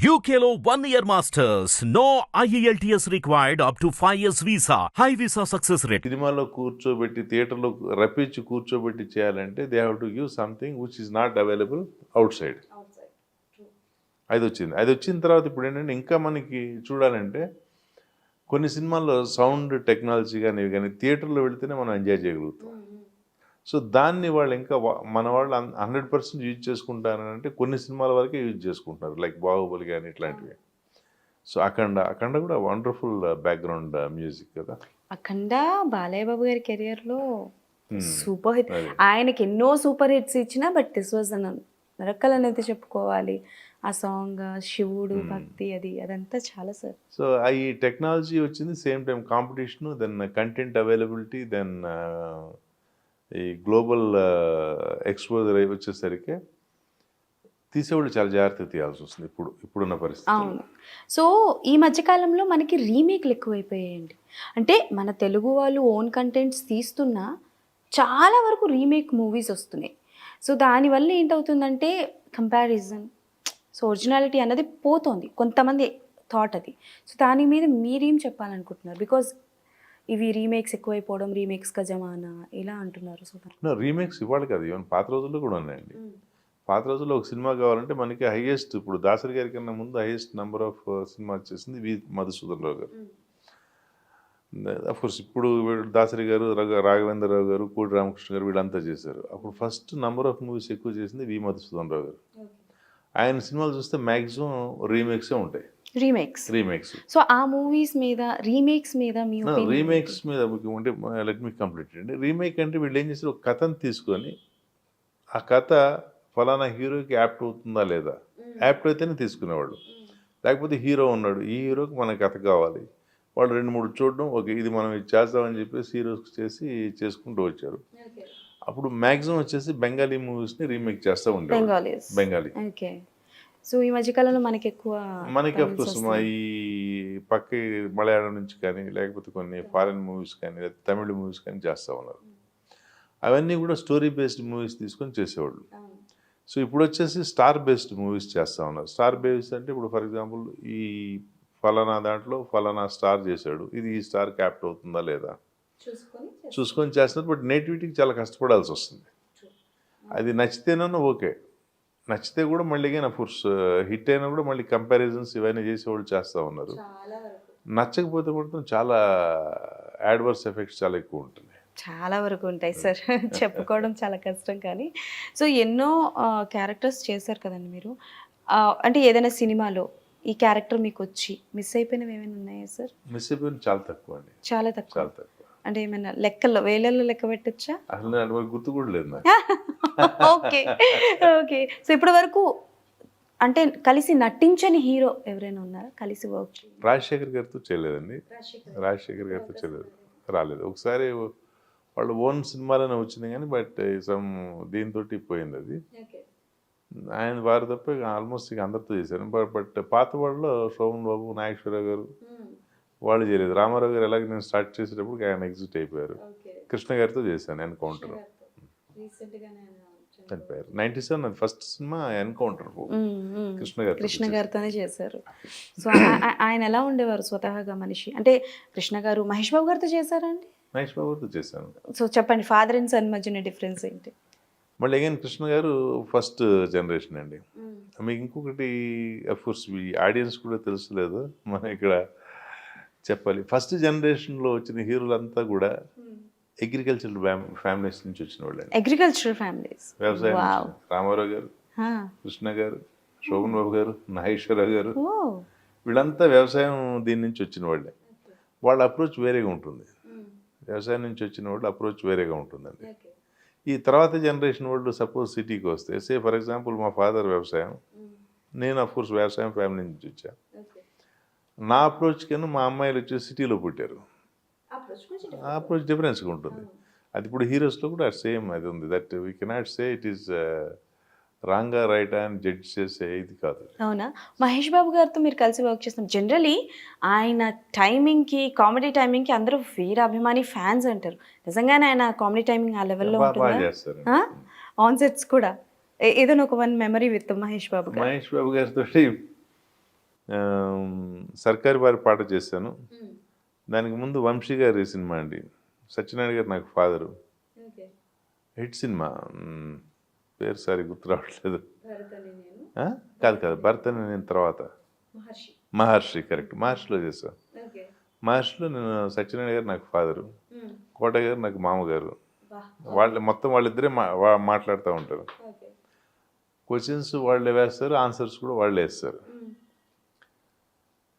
One year masters. No E IELTS required up to 5 years visa. High visa success rate. సినిమాలో కూర్చోబెట్టి థియేటర్లో రప్పించి కూర్చోబెట్టి చేయాలంటే they have to give something which is not available outside అది వచ్చింది అది వచ్చిన తర్వాత ఇప్పుడు ఏంటంటే ఇంకా మనకి చూడాలంటే కొన్ని సినిమాల్లో సౌండ్ టెక్నాలజీ కానీ ఇవి కానీ థియేటర్లో వెళితేనే మనం ఎంజాయ్ చేయగలుగుతాం సో దాన్ని వాళ్ళు ఇంకా మన వాళ్ళు హండ్రెడ్ పర్సెంట్ యూజ్ చేసుకుంటారంటే కొన్ని సినిమాల వరకే యూజ్ చేసుకుంటున్నారు లైక్ బాహుబలి కానీ ఇట్లాంటివి సో అఖండ అఖండ కూడా వండర్ఫుల్ బ్యాక్గ్రౌండ్ మ్యూజిక్ కదా అఖండ బాలయ్య బాబు గారి కెరియర్లో Hmm. Super hit. ఆయనకి ఎన్నో సూపర్ హిట్స్ ఇచ్చినా but this was an miracle అనేది చెప్పుకోవాలి ఆ సాంగ్ శివుడు Hmm. భక్తి అది అదంతా చాలా సార్ సో ఈ టెక్నాలజీ వచ్చింది same time competition then content availability then ఈ గ్లోబల్ ఎక్స్పోజర్ వచ్చేసరికి తీసేవాళ్ళు చాలా జాగ్రత్తగా తీయాల్సి వస్తుంది ఇప్పుడు ఇప్పుడున్న పరిస్థితి అవును. సో ఈ మధ్యకాలంలో మనకి రీమేక్లు ఎక్కువైపోయాయండి. అంటే మన తెలుగు వాళ్ళు ఓన్ కంటెంట్స్ తీస్తున్నా చాలా వరకు రీమేక్ మూవీస్ వస్తున్నాయి. సో దానివల్ల ఏంటవుతుందంటే కంపారిజన్ సో ఒరిజినాలిటీ అన్నది పోతోంది. కొంతమంది థాట్ అది. సో దాని మీద మీరేం చెప్పాలనుకుంటున్నారు? బికాజ్ ఇవి రీమేక్స్ ఎక్కువైపోవడం రీమేక్స్గా జమానా ఇలా అంటున్నారు సో రీమేక్స్ ఇవాళ కాదు ఈవెన్ పాత రోజుల్లో కూడా ఉన్నాయండి. పాత రోజుల్లో ఒక సినిమా కావాలంటే మనకి హైయెస్ట్ ఇప్పుడు దాసరి గారి కన్నా ముందు హైయెస్ట్ నెంబర్ ఆఫ్ సినిమా వచ్చేసింది వి మధుసూదన్ రావు గారు. కోర్స్ ఇప్పుడు వీళ్ళు దాసరి గారు రఘ- రాఘవేంద్రరావు గారు కోటి రామకృష్ణ గారు వీళ్ళంతా చేశారు. అప్పుడు ఫస్ట్ నెంబర్ ఆఫ్ మూవీస్ ఎక్కువ చేసింది వి మధుసూదన్ రావు గారు. ఆయన సినిమాలు చూస్తే మ్యాక్సిమం రీమేక్సే ఉంటాయి. రీమేక్స్ రీమేక్స్ సో ఆ మూవీస్ మీద రీమేక్స్ మీద మీ రీమేక్స్ మీద ఉంటే లెట్ మీ కంప్లీట్ అండి రీమేక్ అంటే వీళ్ళు ఏం చేస్తారు ఒక కథను తీసుకొని ఆ కథ ఫలానా హీరోకి యాప్ట్ అవుతుందా లేదా? యాప్ట్ అయితేనే తీసుకునేవాళ్ళు. లేకపోతే హీరో ఉన్నాడు ఈ హీరోకి మన కథ కావాలి. వాళ్ళు రెండు మూడు చూడడం ఓకే ఇది మనం ఇది చేద్దామని చెప్పేసి హీరోస్ చేసి చేసుకుంటూ వచ్చారు. అప్పుడు మ్యాక్సిమం వచ్చేసి బెంగాలీ మూవీస్ని రీమేక్ చేస్తూ ఉండేవాళ్ళు. బెంగాలీస్ బెంగాలీ. ఓకే సో ఈ మధ్యకాలంలో మనకి ఎక్కువ మనకి. ఈ పక్క మలయాళం నుంచి కానీ లేకపోతే కొన్ని ఫారిన్ మూవీస్ కానీ లేదా తమిళ మూవీస్ కానీ చేస్తూ ఉన్నారు. అవన్నీ కూడా స్టోరీ బేస్డ్ మూవీస్ తీసుకొని చేసేవాళ్ళు. సో ఇప్పుడు వచ్చేసి స్టార్ బేస్డ్ మూవీస్ చేస్తూ ఉన్నారు. స్టార్ బేస్డ్ అంటే ఇప్పుడు ఫర్ ఎగ్జాంపుల్ ఈ ఫలానా దాంట్లో ఫలానా స్టార్ చేశాడు. ఇది ఈ స్టార్ క్యాప్ట్ అవుతుందా లేదా? చూసుకొని చేస్తున్నారు. బట్ నేటివిటీకి చాలా కష్టపడాల్సి వస్తుంది. అది నచ్చితేనన్నా ఓకే. నచ్చితే కూడా మళ్ళీ ఫుర్స్ హిట్ అయినా కూడా మళ్ళీ కంపారిజన్స్ ఇవన్నీ చేసేవాళ్ళు చేస్తూ ఉన్నారు. నచ్చకపోతే కూడా చాలా యాడ్వర్స్ ఎఫెక్ట్స్ చాలా ఎక్కువ ఉంటున్నాయి. చాలా వరకు ఉంటాయి సార్. చెప్పుకోవడం చాలా కష్టం కానీ. సో ఎన్నో క్యారెక్టర్స్ చేశారు కదండి మీరు. అంటే ఏదైనా సినిమాలో ఈ క్యారెక్టర్ మీకు వచ్చి మిస్ అయిపోయినవి ఏమైనా ఉన్నాయా సార్? మిస్ అయిపోయింది చాలా తక్కువ అండి చాలా తక్కువ. చాలా తక్కువ. అంటే ఏమైనా లెక్కల్లో వేలల్లో లెక్క పెట్టచ్చా? అసలు గుర్తు కూడా లేదు ఓకే ఓకే. సో ఇప్పటి వరకు అంటే కలిసి నటించని హీరో ఎవరైనా ఉన్నారా? కలిసి వర్క్ రాజశేఖర్ గారితో చేయలేదండి. రాజశేఖర్ గారితో చేయలేదు. రాలేదు. ఒకసారి వాళ్ళు ఓన్ సినిమాలోనే వచ్చింది కానీ బట్ సమ్ దీంతో పోయింది అది. ఆయన వారి తప్ప ఆల్మోస్ట్ ఇక అందరితో చేశారు. బట్ బట్ పాత వాళ్ళలో శోభన్ బాబు నాగేశ్వరరావు గారు వాళ్ళు చేయలేదు. రామారావు గారు ఎలాగ నేను స్టార్ట్ చేసేటప్పుడు ఆయన ఎగ్జిట్ అయిపోయారు. కృష్ణ గారితో చేశాను ఎన్కౌంటర్. చనిపోయారు. నైన్టీ సెవెన్ అది ఫస్ట్ సినిమా ఎన్కౌంటర్ కృష్ణ గారితో కృష్ణ గారితోనే చేశారు. సో ఆయన ఎలా ఉండేవారు స్వతహాగా మనిషి? అంటే కృష్ణ గారు మహేష్ బాబు గారితో చేశారా అండి? మహేష్ బాబుతో చేశాను. సో చెప్పండి ఫాదర్ అండ్ సన్ మధ్యన డిఫరెన్స్ ఏంటి? మళ్ళీ అగైన్ కృష్ణ గారు ఫస్ట్ జనరేషన్ అండి. మీకు ఇంకొకటి కోర్స్ ఈ ఆడియన్స్ కూడా తెలుసులేదు. మనం ఇక్కడ చెప్పాలి. ఫస్ట్ జనరేషన్లో వచ్చిన హీరోలంతా కూడా అగ్రికల్చర్ ఫ్యామిలీస్ నుంచి వచ్చిన వాళ్ళే. Agricultural families. వ్యవసాయం. రామారావు గారు కృష్ణ గారు శోభన్ బాబు గారు నాగేశ్వరరావు గారు. వీళ్ళంతా వ్యవసాయం దీని నుంచి వచ్చిన వాళ్ళే. వాళ్ళ అప్రోచ్ వేరేగా ఉంటుంది. వ్యవసాయం నుంచి వచ్చిన వాళ్ళు అప్రోచ్ వేరేగా ఉంటుందండి ఈ తర్వాత జనరేషన్ వాళ్ళు సపోజ్ సిటీకి వస్తే సే ఫర్ ఎగ్జాంపుల్ మా ఫాదర్ వ్యవసాయం. నేను అఫ్ కోర్స్ వ్యవసాయం ఫ్యామిలీ నుంచి వచ్చా. నా అప్రోచ్ కన్నా మా అమ్మాయిలు వచ్చి సిటీలో పుట్టారు. ఆ అప్రోచ్ డిఫరెన్స్గా ఉంటుంది. అది ఇప్పుడు హీరోస్లో కూడా సేమ్ అది ఉంది. That we cannot say it is Ranga right అని జడ్జ్ చేసే ఇది కాదు. అవునా? మహేష్ బాబు గారితో మీరు కలిసి వర్క్ చేస్తున్నారు జనరలీ ఆయన టైమింగ్కి కామెడీ టైమింగ్కి అందరూ వీర అభిమాని ఫ్యాన్స్ అంటారు. నిజంగానే ఆయన కామెడీ టైమింగ్ ఆ లెవెల్లో ఆన్ సెట్స్ కూడా. ఏదైనా ఒక one memory with Mahesh Babu garu. Mahesh Babu గారితో సర్కారి వారి పాట చేశాను. దానికి ముందు వంశీ గారి సినిమా అండి. సత్యనారాయణ గారు నాకు ఫాదరు. Hit cinema. పేరు సారి గుర్తు రావట్లేదు? కాదు కాదు భర్త నేను తర్వాత. మహర్షి. కరెక్ట్. మహర్షిలో చేశాను మహర్షిలో నేను సత్యనారాయణ గారు నాకు ఫాదరు. కోట గారు నాకు మామగారు. వాళ్ళు మొత్తం వాళ్ళిద్దరే మాట్లాడుతూ ఉంటారు. క్వశ్చన్స్ వాళ్ళే వేస్తారు ఆన్సర్స్ కూడా వాళ్ళే వేస్తారు.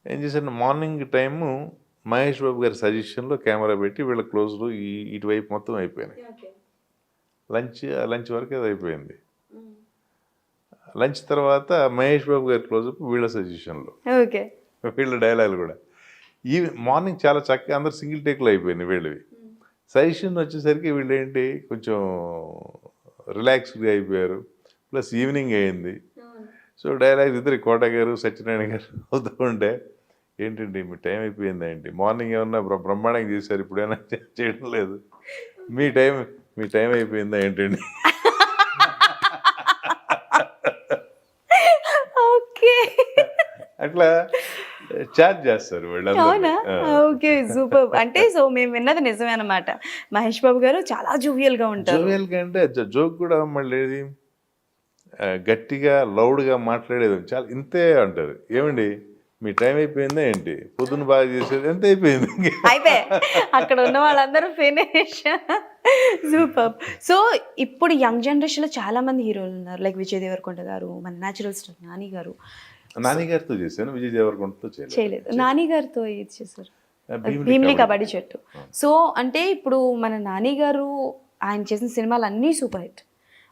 ఏం చేశాను మార్నింగ్ టైము మహేష్ బాబు గారి సజెషన్లో కెమెరా పెట్టి వీళ్ళ క్లోజ్లు ఈ ఇటువైపు మొత్తం అయిపోయినాయి. లంచ్ లంచ్ వరకు అది అయిపోయింది. లంచ్ తర్వాత మహేష్ బాబు గారి క్లోజప్ వీళ్ళ సజెషన్లో. ఓకే. వీళ్ళ డైలాగులు కూడా. ఈ మార్నింగ్ చాలా చక్కగా అందరు సింగిల్ టేక్లో అయిపోయినాయి వీళ్ళవి. సజెషన్ వచ్చేసరికి వీళ్ళు ఏంటి కొంచెం రిలాక్స్డ్గా అయిపోయారు. ప్లస్ ఈవినింగ్ అయింది. సో డైలాగ్స్ ఇద్దరు కోట గారు సత్యనారాయణ గారు అవుతూ ఉంటే ఏంటండి మీ టైం అయిపోయింది ఏంటి? మార్నింగ్ ఏమన్నా బ్ర- బ్రహ్మాండంగా చేశారు ఇప్పుడైనా చేయడం లేదు. మీ టైం మీ టైం అయిపోయిందా ఏంటండి? ఓకే. అట్లా చార్జ్ చేస్తారు ఓకే సూపర్. అంటే సో మేము విన్నది నిజమే అన్నమాట. మహేష్ బాబు గారు చాలా జోవియల్గా ఉంటారు. జోవియల్ కంటే జోక్ కూడా మళ్ళీ గట్టిగా లౌడ్గా మాట్లాడేది. చాలా ఇంతే అంటారు. ఏమండి? మీ టైం అయిపోయిందా ఏంటి? పొద్దున్న బాగా చేసేది ఎంత అయిపోయింది? అయిపోయి. అక్కడ ఉన్న వాళ్ళందరూ ఫినిష్ సూపర్ సో ఇప్పుడు యంగ్ జనరేషన్లో చాలా మంది హీరోలు ఉన్నారు. లైక్ విజయ్ దేవరకొండ గారు మన న్యాచురల్ స్టార్ నాని గారు. నాని గారితో చేశాను విజయ్ దేవరకొండతో చేయలేదు. నాని గారితో ఏది చేశారు? భీమిలి. కబడ్డీ. చెట్టు. సో అంటే ఇప్పుడు మన నాని గారు ఆయన చేసిన సినిమాలు అన్నీ సూపర్ హిట్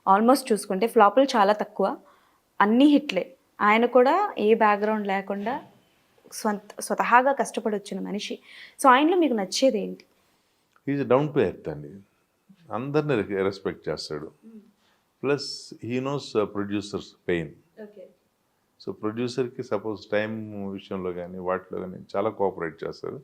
ఆల్మోస్ట్ చూసుకుంటే ఫ్లాపులు చాలా తక్కువ. అన్నీ హిట్లే ఆయన కూడా ఏ బ్యాక్గ్రౌండ్ లేకుండా స్వంత స్వతహాగా కష్టపడి వచ్చిన మనిషి. సో ఆయనలో మీకు నచ్చేది ఏంటి ఈజ్ డౌన్ టు ఎర్త్ అండి. అందరిని రెస్పెక్ట్ చేస్తాడు. Plus he knows producers pain so ప్రొడ్యూసర్కి సపోజ్ టైం విషయంలో కానీ వాటిలో కానీ చాలా కోఆపరేట్ చేస్తారు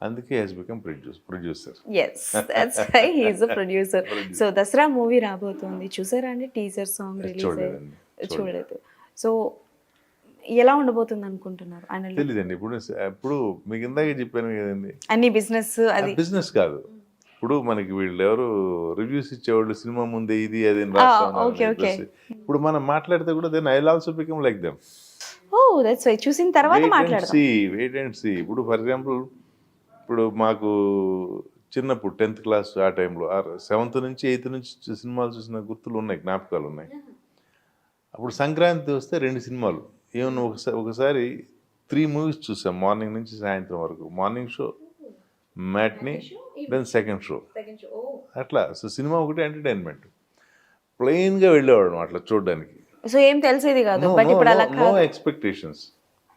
అందుకే he's become produce producer yes that's why he's a producer so Dasara movie రాబోతోంది. చూసారా అండి? Teaser song release. చూడలేదు. సో ఎలా ఉండబోతుంది అనుకుంటున్నారు తెలియదండి ఇప్పుడు ఇప్పుడు మీకు ఇందాక చెప్పాను కదండి. అన్ని బిజినెస్ అది. బిజినెస్ కాదు. ఇప్పుడు మనకి వీళ్ళు ఎవరు రివ్యూస్ ఇచ్చేవాళ్ళు సినిమా ముందే ఇది అది. ఇప్పుడు మనం మాట్లాడితే కూడా then I also become like them oh that's why చూసిన తర్వాత మాట్లాడదాం. సి వెయిట్ అండ్ సి ఇప్పుడు ఫర్ ఎగ్జాంపుల్ ఇప్పుడు మాకు చిన్నప్పుడు టెన్త్ క్లాస్ ఆ టైంలో సెవెంత్ నుంచి ఎయిత్ నుంచి సినిమాలు చూసిన గుర్తులు ఉన్నాయి జ్ఞాపకాలు ఉన్నాయి. అప్పుడు సంక్రాంతి వస్తే రెండు సినిమాలు. ఏమన్నా ఒకసారి ఒకసారి త్రీ మూవీస్ చూసాం మార్నింగ్ నుంచి సాయంత్రం వరకు. Morning show matinee then second show అట్లా సో సినిమా ఒకటి ఎంటర్టైన్మెంట్ ప్లెయిన్గా వెళ్ళేవాడు అట్లా చూడడానికి. సో ఏం తెలిసేది కాదు బట్ ఇప్పుడు అలా నో ఎక్స్పెక్టేషన్స్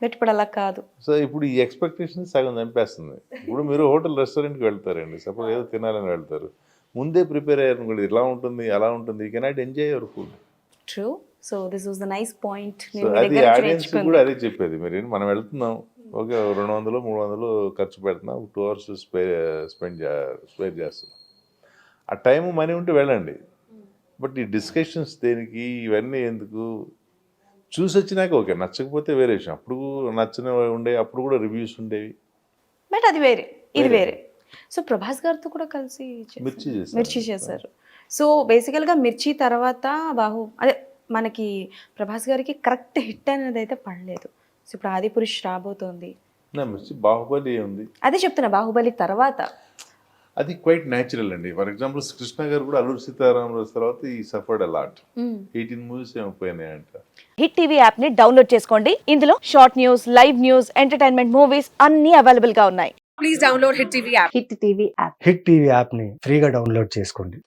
బట్ ఇప్పుడు అలా కాదు? సో ఇప్పుడు ఈ ఎక్స్పెక్టేషన్ సగం చంపేస్తుంది. ఇప్పుడు మీరు హోటల్ రెస్టారెంట్కి వెళ్తారండి. సపోజ్ ఏదో తినాలని వెళ్తారు. ముందే ప్రిపేర్ అయ్యారు ఇలా ఉంటుంది అలా ఉంటుంది you cannot enjoy your food true so this was the nice point అది ఆడియన్స్ కూడా అదే చెప్పేది. మీరు మనం వెళ్తున్నాం. ఓకే రెండు వందలు మూడు వందలు ఖర్చు పెడుతున్నాం. టూ అవర్స్ స్పే స్పెండ్ స్పేర్ చేస్తున్నాం. ఆ టైం మనీ ఉంటే వెళ్ళండి. బట్ ఈ డిస్కషన్స్ దేనికి ఇవన్నీ ఎందుకు? చూసి వచ్చినాక ఓకే నచ్చకపోతే వేరే విషయం. అప్పుడు నచ్చిన ఉండే అప్పుడు కూడా రివ్యూస్ ఉండేవి. బట్ అది వేరే. ఇది వేరే. సో ప్రభాస్ గారితో కూడా కలిసి. మిర్చి చేశారు. మిర్చి చేశారు. సో బేసికల్గా మిర్చి తర్వాత బాహు అదే మనకి ప్రభాస్ గారికి కరెక్ట్ హిట్ అనేది అయితే పడలేదు. సో ఇప్పుడు ఆదిపురుష్ రాబోతోంది. నా బాహుబలి ఉంది. అదే చెప్తున్నా బాహుబలి తర్వాత. అది క్వైట్ న్యాచురల్ అండి. ఫర్ ఎగ్జాంపుల్ కృష్ణ గారు కూడా అల్లూరు సీతారామరాజు తర్వాత ఈ సఫర్డ్ అలాట్ ఎయిటీన్ మూవీస్ ఏమో పోయినాయంట. హిట్ టీవీ యాప్ని డౌన్లోడ్ చేసుకోండి. ఇందులో short news live news entertainment movies అన్ని అవైలబుల్గా ఉన్నాయి. Please download Hit TV app. Hit TV app hit TV యాప్ని ఫ్రీగా డౌన్లోడ్ చేసుకోండి.